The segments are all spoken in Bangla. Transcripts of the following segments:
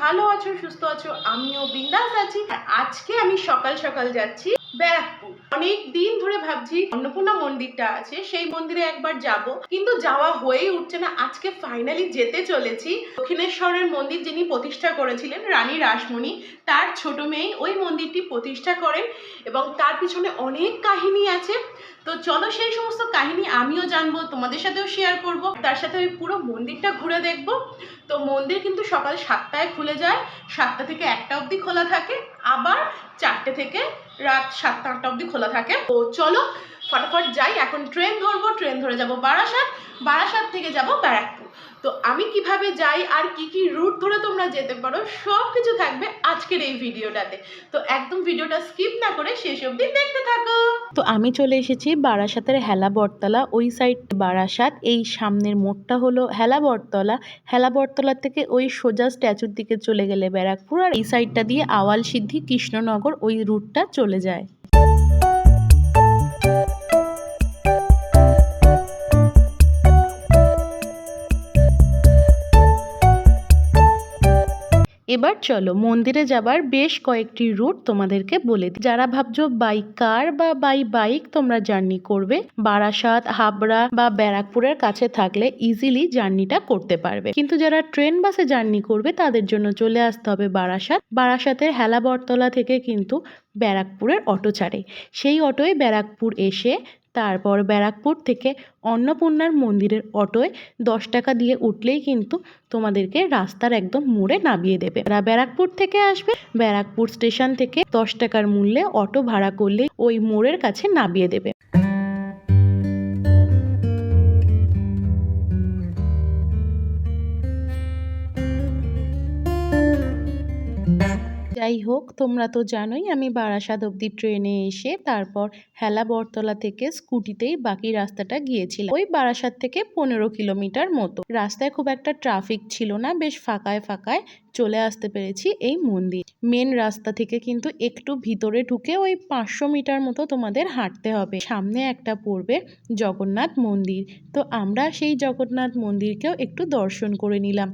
ভালো আছো, সুস্থ আছো, আমিও বিন্দাস আছি। আজকে আমি সকাল সকাল যাচ্ছি ব্যারাকপুর। অনেক দিন ধরে ভাবছি অন্নপূর্ণা মন্দিরটা আছে, সেই মন্দিরে একবার যাব। কিন্তু যাওয়া হয়েই উঠছে না। আজকে ফাইনালি যেতে চলেছি। দক্ষিণেশ্বরের মন্দির যিনি প্রতিষ্ঠা করেছিলেন, রানী রাসমণি, তার ছোট মেয়ে ওই মন্দিরটি প্রতিষ্ঠা করেন এবং তার পিছনে অনেক কাহিনী আছে। তো চলো সেই সমস্ত কাহিনী আমিও জানব, তোমাদের সাথেও শেয়ার করব। তার সাথে ওই পুরো মন্দিরটা ঘুরে দেখব। তো মন্দির কিন্তু সকাল সাতটায় খুলে যায়, সাতটা থেকে একটা অবধি খোলা থাকে, আবার চারটে থেকে রাত সাতটা, আটটা অবধি খোলা থাকে। তো চলো, ফটাফট যাই, এখন ট্রেন ধরবো ট্রেন ধরে যাব বারাসাত। বারাসাত থেকে যাব ব্যারাকপুর। তো আমি কীভাবে যাই আর কি কি রুট ধরে তোমরা যেতে পারো সব কিছু থাকবে আজকের এই ভিডিওটাতে। তো একদম ভিডিওটা স্কিপ না করে শেষ অবধি দেখতে থাকো। তো আমি চলে এসেছি বারাসাতের হেলা বটতলা ওই সাইড বারাসাত। এই সামনের মোড়টা হলো হেলা বটতলা হেলা বটতলা থেকে ওই সোজা স্ট্যাচুর দিকে চলে গেলে ব্যারাকপুর, আর এই সাইডটা দিয়ে আওয়াল সিদ্ধি কৃষ্ণনগর ওই রুটটা চলে যায়। এবার চলো, মন্দিরে যাবার বেশ কয়েকটি রুট তোমাদেরকে বলে দিই। যারা ভাবছ বাই কার বা বাই বাইক তোমরা জার্নি করবে, বারাসাত, হাবড়া বা ব্যারাকপুরের কাছে থাকলে ইজিলি জার্নিটা করতে পারবে। কিন্তু যারা ট্রেন বাসে জার্নি করবে, তাদের জন্য চলে আসতে হবে বারাসাত। বারাসাতের হেলা বটতলা থেকে কিন্তু ব্যারাকপুরের অটো ছাড়ে। সেই অটোয় ব্যারাকপুর এসে তারপর ব্যারাকপুর থেকে অন্নপূর্ণার মন্দিরের অটোয় দশ টাকা দিয়ে উঠলেই কিন্তু তোমাদেরকে রাস্তার একদম মোড়ে নামিয়ে দেবে। তারা ব্যারাকপুর থেকে আসবে, ব্যারাকপুর স্টেশন থেকে দশ টাকার মূল্যে অটো ভাড়া করলে ওই মোড়ের কাছে নামিয়ে দেবে। যাই হোক তোমরা তো জানোই আমি বারাসাত অবধি ট্রেনে এসে তারপর হেলা বটতলা থেকে স্কুটিতেই বাকি রাস্তাটা গিয়েছিলাম। ওই বারাসাত থেকে পনেরো কিলোমিটার মতো। রাস্তায় খুব একটা ট্রাফিক ছিল না, বেশ ফাঁকায় ফাঁকায় চলে আসতে পেরেছি এই মন্দির। মেন রাস্তা থেকে কিন্তু একটু ভিতরে ঢুকে ওই পাঁচশো মিটার মতো তোমাদের হাঁটতে হবে। সামনে একটা পড়বে জগন্নাথ মন্দির। তো আমরা সেই জগন্নাথ মন্দিরকেও একটু দর্শন করে নিলাম।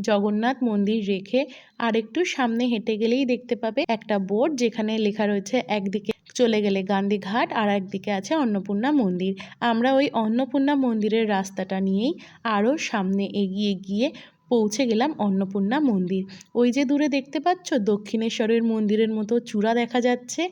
জগন্নাথ মন্দির রেখে আর একটু সামনে হেঁটে গেলেই দেখতে পাবে একটা বোর্ড যেখানে লেখা রয়েছে, একদিকে চলে গেলে গান্ধীঘাট আর একদিকে আছে অন্নপূর্ণা মন্দির। আমরা ওই অন্নপূর্ণা মন্দিরের রাস্তাটা নিয়েই আরও সামনে এগিয়ে গিয়ে পৌঁছে গেলাম অন্নপূর্ণা মন্দির। ওই যে দূরে দেখতে পাচ্ছ, দক্ষিণেশ্বরের মন্দিরের মতো চূড়া দেখা যাচ্ছে।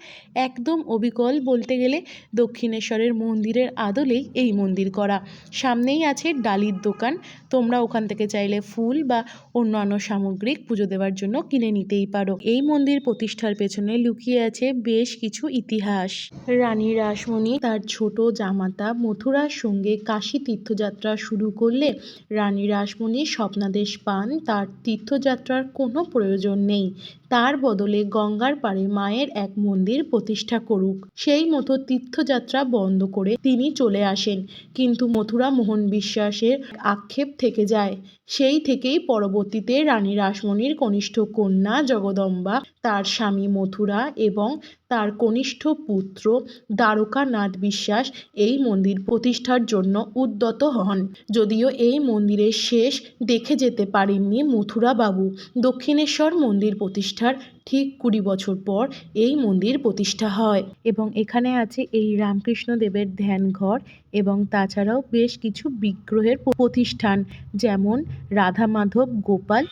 একদম অবিকল বলতে গেলে দক্ষিণেশ্বরের মন্দিরের আদলেই এই মন্দির করা। সামনেই আছে ডালির দোকান। তোমরা ওখান থেকে চাইলে ফুল বা অন্যান্য সামগ্রিক পুজো দেওয়ার জন্য কিনে নিতেই পারো। এই মন্দির প্রতিষ্ঠার পেছনে লুকিয়ে আছে বেশ কিছু ইতিহাস। রানী রাসমণি তার ছোট জামাতা মথুরার সঙ্গে কাশী তীর্থযাত্রা শুরু করলে রানী রাসমণি স্বপ্নাদেশ পান তার তীর্থযাত্রার কোনো প্রয়োজন নেই। তার বদলে গঙ্গার পাড়ে মায়ের এক মন্দির প্রতিষ্ঠা করুক। সেই মতো তীর্থযাত্রা বন্ধ করে তিনি চলে আসেন। কিন্তু মথুরা মোহন বিশ্বাসের আক্ষেপ থেকে যায়। সেই থেকেই পরবর্তীতে রানী রাসমণির কনিষ্ঠ কন্যা জগদম্বা, তার স্বামী মথুরা এবং তার কনিষ্ঠ পুত্র দ্বারকানাথ বিশ্বাস এই মন্দির প্রতিষ্ঠার জন্য উদ্যত হন। যদিও এই মন্দিরের শেষ দেখে যেতে পারেননি মথুরা বাবু দক্ষিণেশ্বর মন্দির প্রতিষ্ঠার ঠিক কুড়ি বছর পর এই মন্দির প্রতিষ্ঠা হয় এবং এখানে আছে এই রামকৃষ্ণ দেবের ধ্যান ঘর এবং তাছাড়াও বেশ কিছু বিগ্রহের প্রতিষ্ঠান যেমন রাধা মাধব, গোপাল।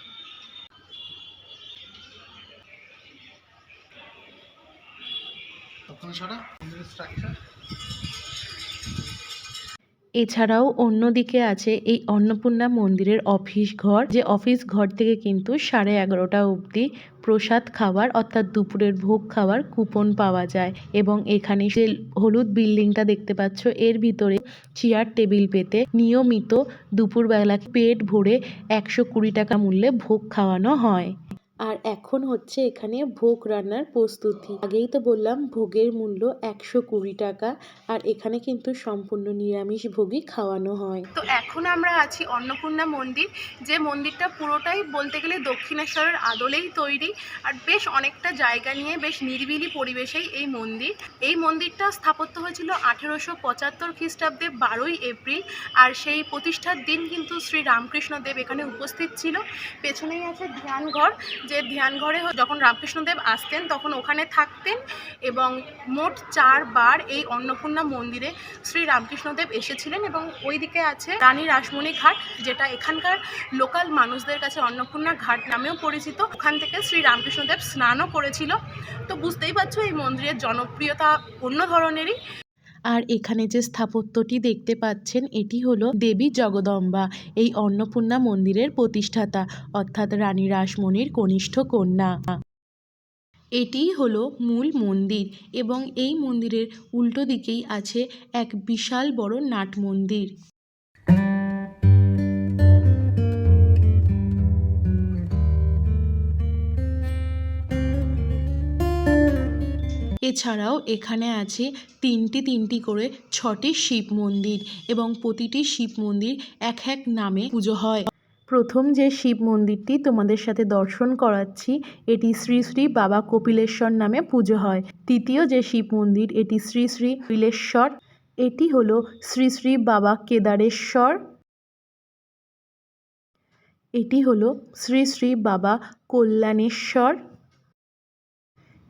এছাড়াও অন্যদিকে আছে এই অন্নপূর্ণা মন্দিরের অফিস ঘর, যে অফিস ঘর থেকে কিন্তু সাড়ে এগারোটা অবধি প্রসাদ খাবার অর্থাৎ দুপুরের ভোগ খাওয়ার কুপন পাওয়া যায় এবং এখানে যে হলুদ বিল্ডিংটা দেখতে পাচ্ছ, এর ভিতরে চেয়ার টেবিল পেতে নিয়মিত দুপুরবেলা পেট ভরে একশো কুড়ি টাকা মূল্যে ভোগ খাওয়ানো হয়। আর এখন হচ্ছে এখানে ভোগ রান্নার প্রস্তুতি। আগেই তো বললাম, ভোগের মূল্য একশো কুড়ি টাকা আর এখানে কিন্তু সম্পূর্ণ নিরামিষ ভোগই খাওয়ানো হয়। তো এখন আমরা আছি অন্নপূর্ণা মন্দির, যে মন্দিরটা পুরোটাই বলতে গেলে দক্ষিণেশ্বরের আদলেই তৈরি আর বেশ অনেকটা জায়গা নিয়ে বেশ নিরিবিলি পরিবেশেই এই মন্দির। এই মন্দিরটা স্থাপত্য হয়েছিল আঠেরোশো পঁচাত্তর খ্রিস্টাব্দে বারোই এপ্রিল আর সেই প্রতিষ্ঠার দিন কিন্তু শ্রী রামকৃষ্ণদেব এখানে উপস্থিত ছিল। পেছনেই আছে ধ্যানঘর যে ধ্যানঘরে যখন রামকৃষ্ণদেব আসতেন, তখন ওখানে থাকতেন এবং মোট চারবার এই অন্নপূর্ণা মন্দিরে শ্রী রামকৃষ্ণদেব এসেছিলেন এবং ওইদিকে আছে রানী রাসমণি ঘাট, যেটা এখানকার লোকাল মানুষদের কাছে অন্নপূর্ণা ঘাট নামেও পরিচিত। ওখান থেকে শ্রী রামকৃষ্ণদেব স্নানও করেছিল। তো বুঝতেই পারছ, এই মন্দিরের জনপ্রিয়তা অন্য ধরনেরই। আর এখানে যে স্থাপত্যটি দেখতে পাচ্ছেন, এটি হলো দেবী জগদম্বা, এই অন্নপূর্ণা মন্দিরের প্রতিষ্ঠাতা, অর্থাৎ রানী রাসমণির কনিষ্ঠ কন্যা। এটিই হলো মূল মন্দির এবং এই মন্দিরের উল্টো দিকেই আছে এক বিশাল বড় নাট মন্দির। এছাড়াও এখানে আছে তিনটি তিনটি করে ছটি শিব মন্দির এবং প্রতিটি শিব মন্দির এক এক নামে পুজো হয়। প্রথম যে শিব মন্দিরটি তোমাদের সাথে দর্শন করাচ্ছি, এটি শ্রী শ্রী বাবা কপিলেশ্বর নামে পুজো হয়। তৃতীয় যে শিব মন্দির, এটি শ্রী শ্রী কপিলেশ্বর। এটি হলো শ্রী শ্রী বাবা কেদারেশ্বর। এটি হলো শ্রী শ্রী বাবা কল্যাণেশ্বর।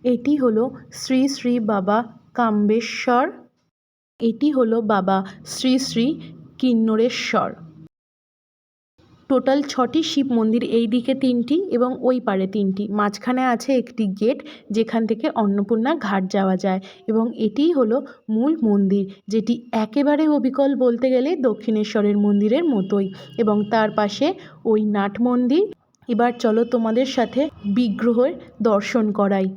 এটি হলো শ্রী শ্রী বাবা কাম্বেশ্বর। এটি হলো বাবা শ্রী শ্রী কিন্নরেশ্বর। টোটাল ছটি শিব মন্দির এই দিকে তিনটি এবং ওই পারে তিনটি। মাঝখানে আছে একটি গেট যেখান থেকে অন্নপূর্ণা ঘাট যাওয়া যায় এবং এটিই হলো মূল মন্দির যেটি একেবারে অবিকল বলতে গেলে দক্ষিণেশ্বরের মন্দিরের মতোই এবং তার পাশে ওই নাট মন্দির। এবার চলো তোমাদের সাথে বিগ্রহের দর্শন করাই।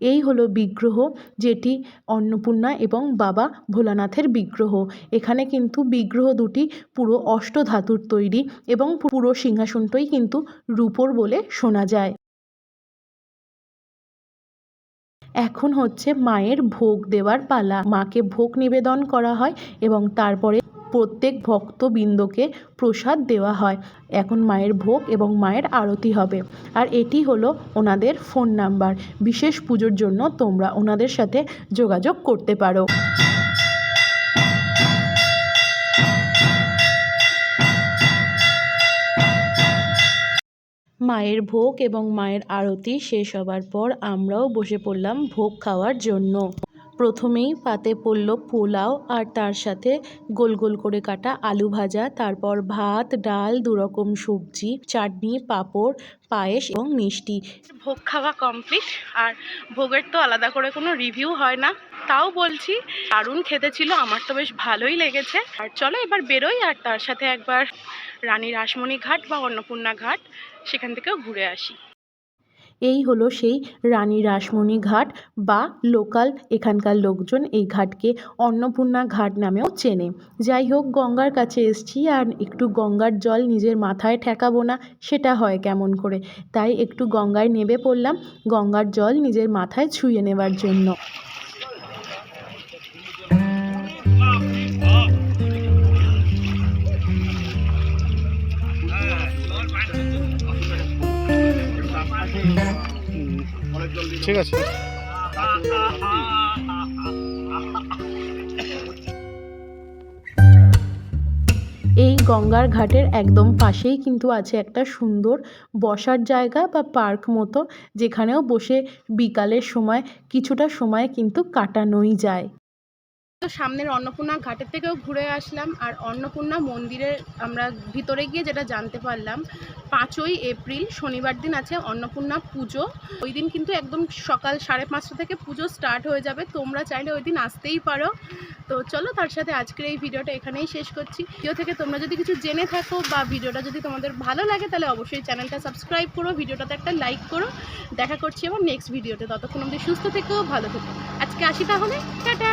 এই হলো বিগ্রহ, যেটি অন্নপূর্ণা এবং বাবা ভোলানাথের বিগ্রহ। এখানে কিন্তু বিগ্রহ দুটি পুরো অষ্টধাতুর তৈরি এবং পুরো সিংহাসনটাই কিন্তু রূপোর বলে শোনা যায়। এখন হচ্ছে মায়ের ভোগ দেওয়ার পালা। মাকে ভোগ নিবেদন করা হয় এবং তারপরে প্রত্যেক ভক্তবৃন্দকে প্রসাদ দেওয়া হয়। এখন মায়ের ভোগ এবং মায়ের আরতি হবে। আর এটি হলো ওনাদের ফোন নাম্বার। বিশেষ পুজোর জন্য তোমরা ওনাদের সাথে যোগাযোগ করতে পারো। মায়ের ভোগ এবং মায়ের আরতি শেষ হবার পর আমরাও বসে পড়লাম ভোগ খাওয়ার জন্য। প্রথমেই পাতে পড়ল পোলাও আর তার সাথে গোল গোল করে কাটা আলু ভাজা, তারপর ভাত, ডাল, দুরকম সবজি, চাটনি, পাঁপড়, পায়েস এবং মিষ্টি। ভোগ খাওয়া কমপ্লিট আর ভোগের তো আলাদা করে কোনো রিভিউ হয় না। তাও বলছি, দারুণ খেতে ছিল, আমার তো বেশ ভালোই লেগেছে। আর চলো এবার বেরোই, আর তার সাথে একবার রানী রাসমণি ঘাট বা অন্নপূর্ণা ঘাট, সেখান থেকেও ঘুরে আসি। এই হলো সেই রানী রাসমণি ঘাট বা লোকাল এখানকার লোকজন এই ঘাটকে অন্নপূর্ণা ঘাট নামেও চেনে। যাই হোক, গঙ্গার কাছে এসছি আর একটু গঙ্গার জল নিজের মাথায় ঠেকাবো না, সেটা হয় কেমন করে। তাই একটু গঙ্গায় নেবে পড়লাম, গঙ্গার জল নিজের মাথায় ছুঁয়ে নেবার জন্য। ঠিক আছে। এই গঙ্গার ঘাটের একদম পাশেই কিন্তু আছে একটা সুন্দর বসার জায়গা বা পার্ক মতো, যেখানেও বসে বিকালের সময়, কিছুটা সময় কিন্তু কাটানোই যায়। তো সামনের অন্নপূর্ণা ঘাটের থেকেও ঘুরে আসলাম আর অন্নপূর্ণা মন্দিরের আমরা ভিতরে গিয়ে যেটা জানতে পারলাম, পাঁচই এপ্রিল শনিবার দিন আছে অন্নপূর্ণা পুজো। ওই দিন কিন্তু একদম সকাল সাড়ে পাঁচটা থেকে পুজো স্টার্ট হয়ে যাবে। তোমরা চাইলে ওই দিন আসতেই পারো। তো চলো তার সাথে আজকের এই ভিডিওটা এখানেই শেষ করছি। ভিডিও থেকে তোমরা যদি কিছু জেনে থাকো বা ভিডিওটা যদি তোমাদের ভালো লাগে, তাহলে অবশ্যই চ্যানেলটা সাবস্ক্রাইব করো, ভিডিওটাতে একটা লাইক করো। দেখা করছি আবার নেক্সট ভিডিওতে। ততক্ষণ অবধি সুস্থ থেকেও ভালো থেকো। আজকে আসি তাহলে। টাটা!